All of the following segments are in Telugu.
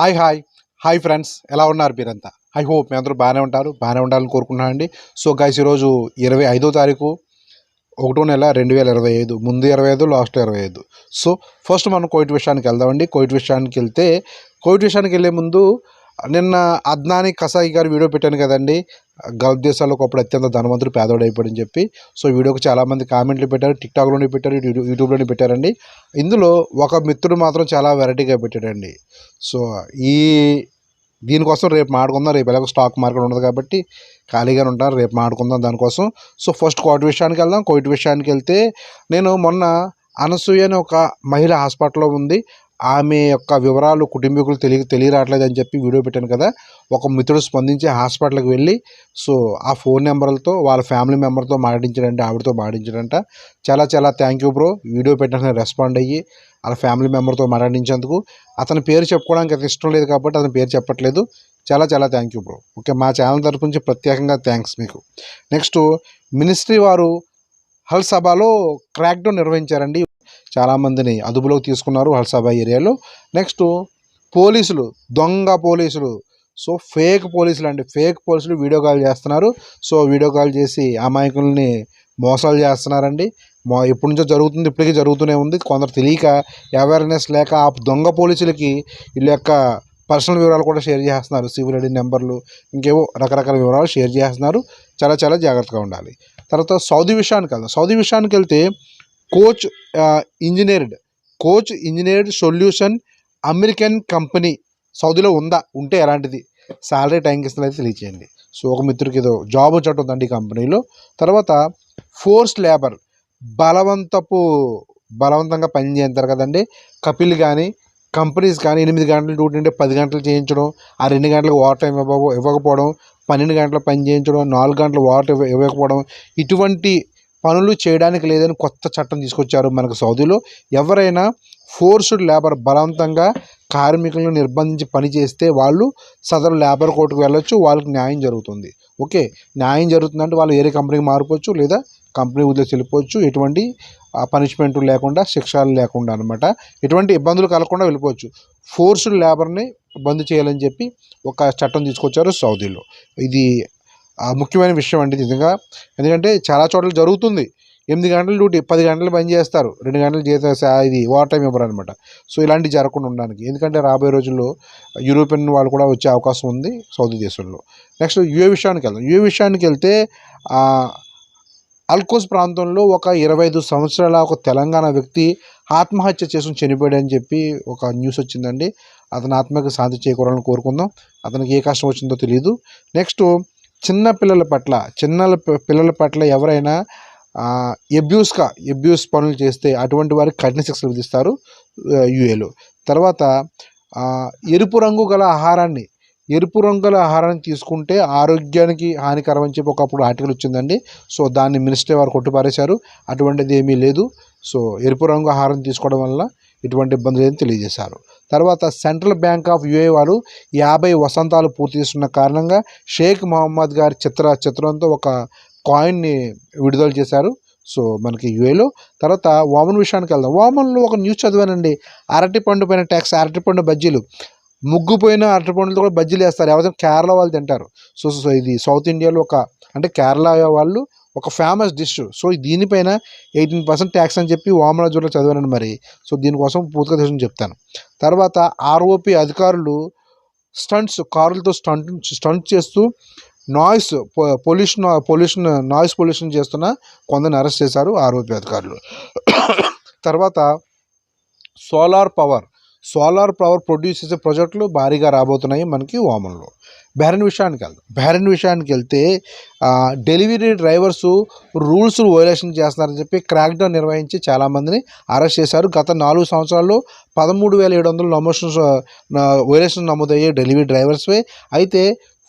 Hi hi. హాయ్ ఫ్రెండ్స్ ఎలా ఉన్నారు మీరంతా? ఐ హోప్ మీ అందరూ బాగానే ఉంటారు బాగానే ఉండాలని కోరుకుంటున్నాను అండి సో గైస్ ఈరోజు ఇరవై ఐదో తారీఖు ఒకటో నెల రెండు వేల ఇరవై ఐదు ముందు ఇరవై ఐదు లాస్ట్ ఇరవై ఐదు. సో ఫస్ట్ మనం కోవిడ్ విషయానికి వెళ్దామండి. కోవిడ్ విషయానికి వెళ్తే కోవిడ్ విషయానికి వెళ్ళే ముందు నిన్న అద్నాని కసాయి గారు వీడియో పెట్టాను కదండి. గల్ఫ్ దేశాల్లో ఒకప్పుడు అత్యంత ధనవంతుడు పేదవాడు అయిపోయాడని చెప్పి. సో వీడియోకి చాలామంది కామెంట్లు పెట్టారు టిక్టాక్లోనే పెట్టారు యూట్యూబ్ యూట్యూబ్లోనే పెట్టారండి. ఇందులో ఒక మిత్రుడు మాత్రం చాలా వెరైటీగా పెట్టాడండి. సో ఈ దీనికోసం రేపు మాడుకుందాం రేపు ఎలాగో స్టాక్ మార్కెట్ ఉండదు కాబట్టి ఖాళీగానే ఉంటాను రేపు మాడుకుందాం దానికోసం. సో ఫస్ట్ కోటి విషయానికి వెళ్దాం. కోటి విషయానికి వెళ్తే నేను మొన్న అనసూయ అని ఒక మహిళ హాస్పిటల్లో ఉంది. ఆమె యొక్క వివరాలు కుటుంబీకులు తెలియ తెలియరావట్లేదు అని చెప్పి వీడియో పెట్టాను కదా. ఒక మిత్రుడు స్పందించి హాస్పిటల్కి వెళ్ళి సో ఆ ఫోన్ నెంబర్లతో వాళ్ళ ఫ్యామిలీ మెంబర్తో మాట్లాడించాడంటే ఆవిడతో మాట్లాడించాడంట. చాలా చాలా థ్యాంక్ యూ బ్రో. వీడియో పెట్టిన రెస్పాండ్ అయ్యి వాళ్ళ ఫ్యామిలీ మెంబర్తో మాట్లాడించేందుకు అతని పేరు చెప్పుకోవడానికి అది ఇష్టం లేదు కాబట్టి అతని పేరు చెప్పట్లేదు. చాలా చాలా థ్యాంక్ యూ బ్రో. ఓకే మా ఛానల్ తరపు నుంచి ప్రత్యేకంగా థ్యాంక్స్ మీకు. నెక్స్ట్ మినిస్ట్రీ వారు హల్ సభలో క్రాక్డౌన్ నిర్వహించారండి. చాలామందిని అదుపులోకి తీసుకున్నారు హల్సాబాయ్ ఏరియాలో. నెక్స్ట్ పోలీసులు దొంగ పోలీసులు. సో ఫేక్ పోలీసులు అండి. ఫేక్ పోలీసులు వీడియో కాల్ చేస్తున్నారు. సో వీడియో కాల్ చేసి అమాయకుల్ని మోసాలు చేస్తున్నారండి. మో ఎప్పటి నుంచో జరుగుతుంది ఇప్పటికీ జరుగుతూనే ఉంది. కొందరు తెలియక అవేర్నెస్ లేక ఆ దొంగ పోలీసులకి వీళ్ళ యొక్క పర్సనల్ వివరాలు కూడా షేర్ చేస్తున్నారు. సివిల్ ఐడి నెంబర్లు ఇంకేవో రకరకాల వివరాలు షేర్ చేస్తున్నారు. చాలా చాలా జాగ్రత్తగా ఉండాలి. తర్వాత సౌదీ విషయానికి వెళ్దాం. సౌదీ విషయానికి వెళ్తే Koch engineered. Koch engineered solution American company సౌదీలో ఉందా? ఉంటే ఎలాంటిది? శాలరీ టైంకి ఇస్తున్నది తెలియచేయండి. సో ఒక మిత్రుడికి ఏదో జాబ్ వచ్చేట్టు ఉందండి ఈ కంపెనీలో. తర్వాత ఫోర్స్ లేబర్ బలవంతపు బలవంతంగా పని చేస్తారు కదండి. కపిల్ కానీ కంపెనీస్ కానీ ఎనిమిది గంటలు డ్యూటీ ఉంటే పది గంటలు చేయించడం ఆ రెండు గంటలకు ఓవర్ టైం ఇవ్వ ఇవ్వకపోవడం పన్నెండు గంటలు పని చేయించడం నాలుగు గంటలు వాటర్ ఇవ్వకపోవడం ఇటువంటి పనులు చేయడానికి లేదని కొత్త చట్టం తీసుకొచ్చారు మనకు సౌదీలో. ఎవరైనా ఫోర్స్డ్ లేబర్ బలవంతంగా కార్మికులను నిర్బంధించి పని చేస్తే వాళ్ళు సదరు లేబర్ కోర్టుకు వెళ్ళొచ్చు వాళ్ళకి న్యాయం జరుగుతుంది. ఓకే న్యాయం జరుగుతుందంటే వాళ్ళు వేరే కంపెనీకి మారిపోవచ్చు లేదా కంపెనీ వదిలేసి వెళ్ళిపోవచ్చు. ఎటువంటి పనిష్మెంట్ లేకుండా శిక్షలు లేకుండా అనమాట ఎటువంటి ఇబ్బందులు కలగకుండా వెళ్ళిపోవచ్చు. ఫోర్స్డ్ లేబర్ని బంద్ చేయాలని చెప్పి ఒక చట్టం తీసుకొచ్చారు సౌదీలో. ఇది ముఖ్యమైన విషయం అండి నిజంగా. ఎందుకంటే చాలా చోట్ల జరుగుతుంది. ఎనిమిది గంటల డ్యూటీ పది గంటలు పని చేస్తారు. రెండు గంటలు చేసే ఇది ఓవర్ టైం ఇవ్వరు అనమాట సో ఇలాంటివి జరగకుండా ఉండడానికి. ఎందుకంటే రాబోయే రోజుల్లో యూరోపియన్ వాళ్ళు కూడా వచ్చే అవకాశం ఉంది సౌదీ దేశంలో. నెక్స్ట్ యుఏ విషయానికి వెళ్దాం. యుఏ విషయానికి వెళ్తే అల్కోస్ ప్రాంతంలో ఒక ఇరవై ఐదు సంవత్సరాల ఒక తెలంగాణ వ్యక్తి ఆత్మహత్య చేసుకుని చనిపోయాడని చెప్పి ఒక న్యూస్ వచ్చిందండి. అతని ఆత్మకి శాంతి చేకూరాలని కోరుకుందాం. అతనికి ఏ కష్టం వచ్చిందో తెలియదు నెక్స్ట్ చిన్న పిల్లల పట్ల చిన్న పిల్లల పట్ల ఎవరైనా ఎబ్యూస్గా ఎబ్యూస్ పనులు చేస్తే అటువంటి వారికి కఠిన శిక్షలు విధిస్తారు యుఏలో. తర్వాత ఎరుపు రంగు గల ఆహారాన్ని ఎరుపు రంగు గల ఆహారాన్ని తీసుకుంటే ఆరోగ్యానికి హానికరం అని చెప్పి ఒకప్పుడు ఆర్టికల్ వచ్చిందండి. సో దాన్ని మినిస్టర్ వారు కొట్టుపారేశారు. అటువంటిది ఏమీ లేదు. సో ఎరుపు రంగు ఆహారం తీసుకోవడం వల్ల ఎటువంటి ఇబ్బంది లేదని తెలియజేశారు. తర్వాత సెంట్రల్ బ్యాంక్ ఆఫ్ యుఏ వారు యాభై వసంతాలు పూర్తి చేస్తున్న కారణంగా షేక్ మహమ్మద్ గారి చిత్ర చిత్రంతో ఒక కాయిన్ని విడుదల చేశారు. సో మనకి యుఏలో. తర్వాత ఓమన్ విషయానికి వెళ్దాం. ఓమన్లో ఒక న్యూస్ చదివానండి. అరటిపండు పైన ట్యాక్స్ అరటిపండు బజ్జీలు. ముగ్గుపోయిన అరటిపండులతో కూడా బజ్జీలు వేస్తారు. ఎవరైనా కేరళ వాళ్ళు తింటారు. సో సో ఇది సౌత్ ఇండియాలో ఒక అంటే కేరళ వాళ్ళు ఒక ఫేమస్ డిష్ సో దీనిపైన ఎయిటీన్ పర్సెంట్ ట్యాక్స్ అని చెప్పి ఓమరాజులో చదివాను మరి. సో దీనికోసం పూర్తిగా తెలుసు చెప్తాను. తర్వాత ఆర్ఓపి అధికారులు స్టంట్స్ కారులతో స్టంట్ స్టంట్ చేస్తూ noise pollution pollution noise pollution చేస్తున్న కొందరిని అరెస్ట్ చేశారు ఆర్ఓపి అధికారులు. తర్వాత solar power solar power produce చేసే ప్రాజెక్టులు భారీగా రాబోతున్నాయి మనకి ఓమన్లో బెహ్రెన్ విషయానికి వెళ్దాం. బెహ్రెన్ విషయానికి వెళ్తే డెలివరీ డ్రైవర్స్ రూల్స్ వైలేషన్ చేస్తున్నారని చెప్పి క్రాక్డౌన్ నిర్వహించి చాలామందిని అరెస్ట్ చేశారు. గత నాలుగు సంవత్సరాల్లో పదమూడు వేల ఏడు వందల నమోషన్స్ వైలేషన్ నమోదయ్యాయి డెలివరీ డ్రైవర్స్వే. అయితే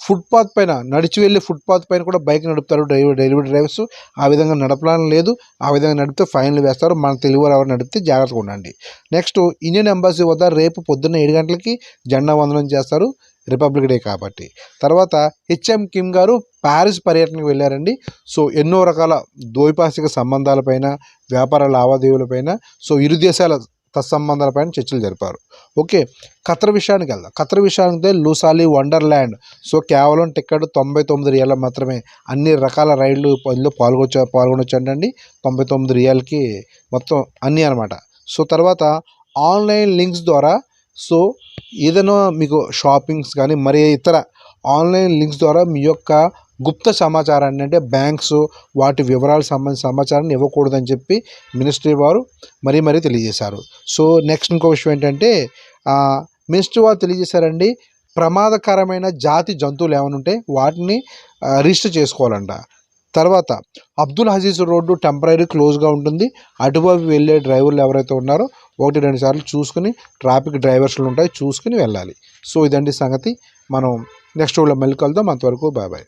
ఫుట్పాత్ పైన నడిచి వెళ్ళి ఫుట్పాత్ పైన కూడా బైక్ నడుపుతారు డ్రైవర్ డెలివరీ డ్రైవర్స్. ఆ విధంగా నడపడం లేదు. ఆ విధంగా నడిపితే ఫైన్లు వేస్తారు. మన తెలుగు ఎవరు నడిపితే జాగ్రత్తగా ఉండండి. నెక్స్ట్ ఇండియన్ ఎంబాసీ వద్ద రేపు పొద్దున్న ఏడు గంటలకి జెండా వందనం చేస్తారు రిపబ్లిక్ డే కాబట్టి. తర్వాత హెచ్ఎం కిమ్ గారు ప్యారిస్ పర్యటనకు వెళ్ళారండి. సో ఎన్నో రకాల ద్వైపాక్షిక సంబంధాలపైన వ్యాపార లావాదేవీలపైన సో ఇరు దేశాల తత్సంబంధాలపైన చర్చలు జరిపారు. ఓకే ఖతర్ విషయానికి వెళ్దాం. ఖతర్ విషయానికి లూసాలి వండర్ల్యాండ్ సో కేవలం టికెట్ తొంభై తొమ్మిది రియాల మాత్రమే. అన్ని రకాల రైళ్ళు ఇందులో పాల్గొచ్చ పాల్గొనొచ్చండి తొంభై తొమ్మిది రియాలకి మొత్తం అన్నీ అనమాట. సో తర్వాత ఆన్లైన్ లింక్స్ ద్వారా సో ఏదైనా మీకు షాపింగ్స్ కానీ మరి ఇతర ఆన్లైన్ లింక్స్ ద్వారా మీ యొక్క గుప్త సమాచారాన్ని అంటే బ్యాంక్స్ వాటి వివరాలకు సంబంధించిన సమాచారాన్ని ఇవ్వకూడదని చెప్పి మినిస్ట్రీ వారు మరీ మరీ తెలియజేశారు. సో నెక్స్ట్ ఇంకో విషయం ఏంటంటే మినిస్ట్రీ వారు తెలియజేశారండి ప్రమాదకరమైన జాతి జంతువులు ఏమైనా ఉంటే వాటిని రిజిస్టర్ చేసుకోవాలంట. తర్వాత అబ్దుల్ హజీజ్ రోడ్డు టెంపరీ క్లోజ్గా ఉంటుంది. అటువైపు వెళ్ళే డ్రైవర్లు ఎవరైతే ఉన్నారో ఒకటి రెండు సార్లు చూసుకుని ట్రాఫిక్ డ్రైవర్స్లు ఉంటాయి చూసుకుని వెళ్ళాలి. సో ఇదండి సంగతి. మనం నెక్స్ట్ వీడియో మళ్ళీ కలుద్దాం. అంతవరకు బాయ్ బాయ్.